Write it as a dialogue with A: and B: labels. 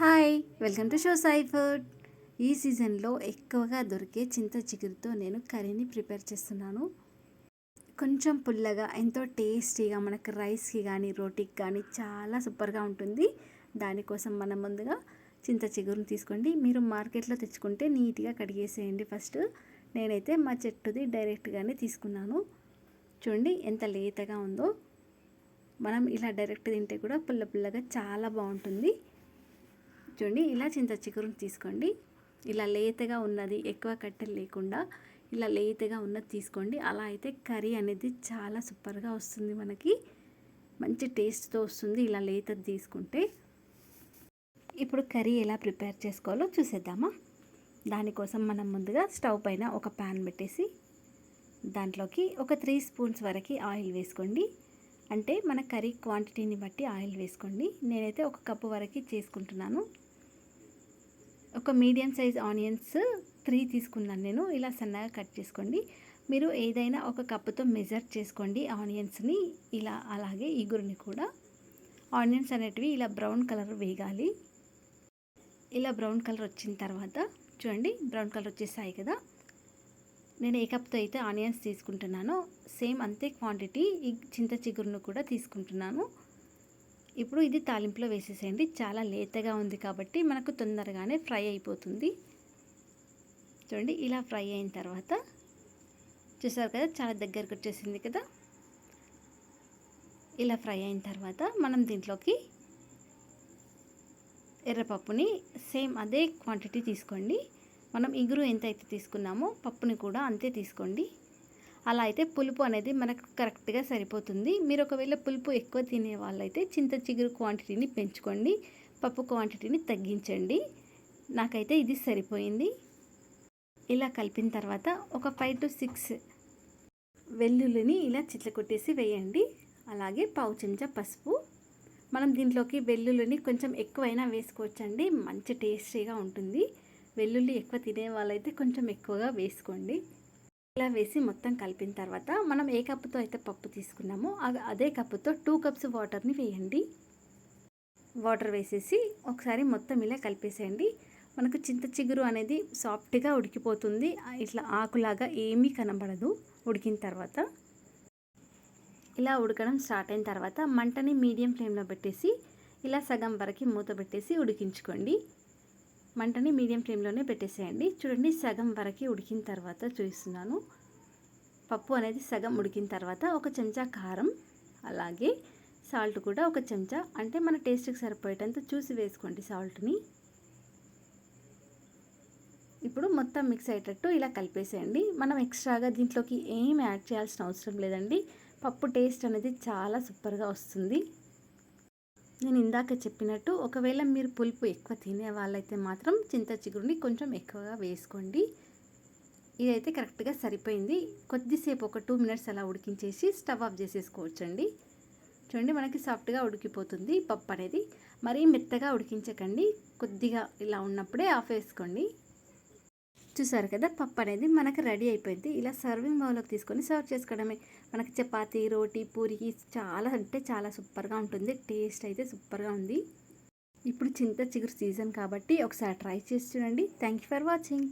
A: Hi welcome to show Sai food. ఈ సీజన్లో ఎక్కువగా దొరికే చింత చిగురుతో నేను కర్రీని ప్రిపేర్ చేస్తున్నాను. కొంచెం పుల్లగా ఎంతో టేస్టీగా మనకు రైస్కి కానీ రోటీకి కానీ చాలా సూపర్గా ఉంటుంది. దానికోసం మనం ముందుగా చింత చిగురుని తీసుకోండి. మీరు మార్కెట్లో తెచ్చుకుంటే నీట్గా కడిగేసేయండి ఫస్ట్. నేనైతే మా చెట్టుది డైరెక్ట్గానే తీసుకున్నాను. చూడండి ఎంత లేతగా ఉందో. మనం ఇలా డైరెక్ట్ తింటే కూడా పుల్ల పుల్లగా చాలా బాగుంటుంది. చూడండి ఇలా చింత చిగురుని తీసుకోండి. ఇలా లేతగా ఉన్నది ఎక్కువ కట్టెలు లేకుండా ఇలా లేతగా ఉన్నది తీసుకోండి. అలా అయితే కర్రీ అనేది చాలా సూపర్గా వస్తుంది మనకి. మంచి టేస్ట్తో వస్తుంది ఇలా లేతది తీసుకుంటే. ఇప్పుడు కర్రీ ఎలా ప్రిపేర్ చేసుకోవాలో చూసేద్దామా? దానికోసం మనం ముందుగా స్టవ్ పైన ఒక ప్యాన్ పెట్టేసి దాంట్లోకి ఒక త్రీ స్పూన్స్ వరకు ఆయిల్ వేసుకోండి. అంటే మన కర్రీ క్వాంటిటీని బట్టి ఆయిల్ వేసుకోండి. నేనైతే ఒక కప్పు వరకు చేసుకుంటున్నాను. ఒక మీడియం సైజ్ ఆనియన్స్ త్రీ తీసుకున్నాను నేను. ఇలా సన్నగా కట్ చేసుకోండి. మీరు ఏదైనా ఒక కప్పుతో మెజర్ చేసుకోండి ఆనియన్స్ని ఇలా అలాగే ఈగురిని కూడా. ఆనియన్స్ అనేటివి ఇలా బ్రౌన్ కలర్ వేగాలి. ఇలా బ్రౌన్ కలర్ వచ్చిన తర్వాత చూడండి బ్రౌన్ కలర్ వచ్చేసాయి కదా. నేను ఏ కప్తో అయితే ఆనియన్స్ తీసుకుంటున్నానో సేమ్ అంతే క్వాంటిటీ ఈ చింత చిగురును కూడా తీసుకుంటున్నాను. ఇప్పుడు ఇది తాలింపులో వేసేసేయండి. చాలా లేతగా ఉంది కాబట్టి మనకు తొందరగానే ఫ్రై అయిపోతుంది. చూడండి ఇలా ఫ్రై అయిన తర్వాత చూసారు కదా చాలా దగ్గరకు వచ్చేసింది కదా. ఇలా ఫ్రై అయిన తర్వాత మనం దీంట్లోకి ఎర్రపప్పుని సేమ్ అదే క్వాంటిటీ తీసుకోండి. మనం ఇగురు ఎంత అయితే తీసుకున్నామో పప్పుని కూడా అంతే తీసుకోండి. అలా అయితే పులుపు అనేది మనకు కరెక్ట్గా సరిపోతుంది. మీరు ఒకవేళ పులుపు ఎక్కువ తినే వాళ్ళైతే చింత చిగురు క్వాంటిటీని పెంచుకోండి. పప్పు క్వాంటిటీని తగ్గించండి. నాకైతే ఇది సరిపోయింది. ఇలా కలిపిన తర్వాత ఒక ఫైవ్ టు సిక్స్ వెల్లుల్లిని ఇలా చిట్ల కొట్టేసి వేయండి. అలాగే పావు చెంచా పసుపు. మనం దీంట్లోకి వెల్లుల్లిని కొంచెం ఎక్కువైనా వేసుకోవచ్చండి. మంచి టేస్టీగా ఉంటుంది. వెల్లుల్లి ఎక్కువ తినే వాళ్ళైతే కొంచెం ఎక్కువగా వేసుకోండి. ఇలా వేసి మొత్తం కలిపిన తర్వాత మనం ఏ కప్పుతో అయితే పప్పు తీసుకున్నామో అదే కప్పుతో టూ కప్స్ వాటర్ని వేయండి. వాటర్ వేసేసి ఒకసారి మొత్తం ఇలా కలిపేసేయండి. మనకు చింత చిగురు అనేది సాఫ్ట్గా ఉడికిపోతుంది. ఇట్లా ఆకులాగా ఏమీ కనబడదు. ఉడికిన తర్వాత ఇలా ఉడకడం స్టార్ట్ అయిన తర్వాత మంటని మీడియం ఫ్లేమ్లో పెట్టేసి ఇలా సగం వరకు మూత పెట్టేసి ఉడికించుకోండి. మంటని మీడియం ఫ్లేమ్లోనే పెట్టేసేయండి. చూడండి సగం వరకు ఉడికిన తర్వాత చూపిస్తున్నాను. పప్పు అనేది సగం ఉడికిన తర్వాత ఒక చెంచా కారం అలాగే సాల్ట్ కూడా ఒక చెంచా. అంటే మన టేస్ట్కి సరిపోయేటంత చూసి వేసుకోండి సాల్ట్ని. ఇప్పుడు మొత్తం మిక్స్ అయ్యేటట్టు ఇలా కలిపేసేయండి. మనం ఎక్స్ట్రాగా దీంట్లోకి ఏం యాడ్ చేయాల్సిన అవసరం లేదండి. పప్పు టేస్ట్ అనేది చాలా సూపర్గా వస్తుంది. నేను ఇందాక చెప్పినట్టు ఒకవేళ మీరు పులుపు ఎక్కువ తినే వాళ్ళైతే మాత్రం చింత చిగురుని కొంచెం ఎక్కువగా వేసుకోండి. ఇదైతే కరెక్ట్గా సరిపోయింది. కొద్దిసేపు ఒక టూ మినిట్స్ అలా ఉడికించేసి స్టవ్ ఆఫ్ చేసేసుకోవచ్చండి. చూడండి మనకి సాఫ్ట్గా ఉడికిపోతుంది పప్పు అనేది. మరీ మెత్తగా ఉడికించకండి. కొద్దిగా ఇలా ఉన్నప్పుడే ఆఫ్ వేసుకోండి. చూసారు కదా పప్పు అనేది మనకు రెడీ అయిపోయింది. ఇలా సర్వింగ్ బౌల్లోకి తీసుకొని సర్వ్ చేసుకోవడమే. మనకి చపాతీ రోటీ పూరికి చాలా అంటే చాలా సూపర్గా ఉంటుంది. టేస్ట్ అయితే సూపర్గా ఉంది. ఇప్పుడు చింత చిగురు సీజన్ కాబట్టి ఒకసారి ట్రై చేసి చూడండి. Thank you for watching